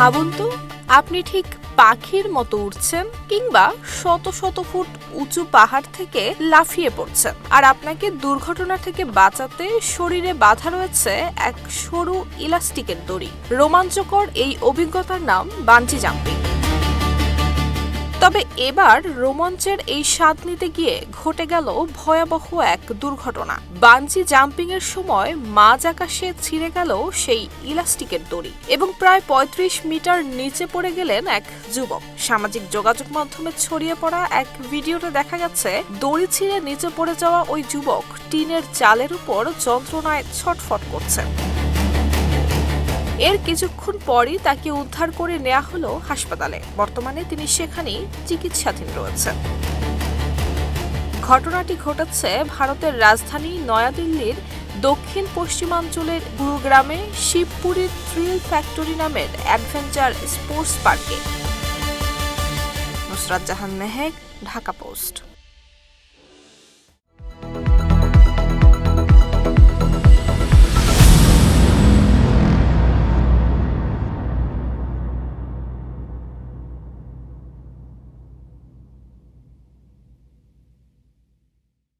ভাবুন তো, আপনি ঠিক পাখির মতো উঠছেন কিংবা শত শত ফুট উঁচু পাহাড় থেকে লাফিয়ে পড়ছেন। আর আপনাকে দুর্ঘটনা থেকে বাঁচাতে শরীরে বাধা রয়েছে এক সরু ইলাস্টিকের দড়ি। রোমাঞ্চকর এই অভিজ্ঞতার নাম বাঞ্জি জাম্পিং তবে এবার রোমাঞ্চের এই স্বাদ নিতে গিয়ে ঘটে গেল ভয়াবহ এক দুর্ঘটনা। বাঞ্জি জাম্পিং এর সময় মাঝ আকাশে ছিঁড়ে গেল সেই ইলাস্টিকের দড়ি এবং প্রায় ৩৫ মিটার নিচে পড়ে গেলেন এক যুবক। সামাজিক যোগাযোগ মাধ্যমে ছড়িয়ে পড়া এক ভিডিওতে দেখা গেছে, দড়ি ছিঁড়ে নিচে পড়ে যাওয়া ওই যুবক টিনের চালের উপর যন্ত্রণায় ছটফট করছেন এর কিছুক্ষণ পরই তাকে উদ্ধার করে নেওয়া হলো হাসপাতালে। বর্তমানে তিনি সেখানেই চিকিৎসাধীন রয়েছেন। ঘটনাটি ঘটেছে ভারতের রাজধানী নয়াদিল্লির দক্ষিণ পশ্চিমাঞ্চলের গুরুগ্রামে শিবপুরী থ্রিল ফ্যাক্টরি নামের অ্যাডভেঞ্চার স্পোর্টস পার্কে নুসরাত জাহান মেহেক, ঢাকা পোস্ট।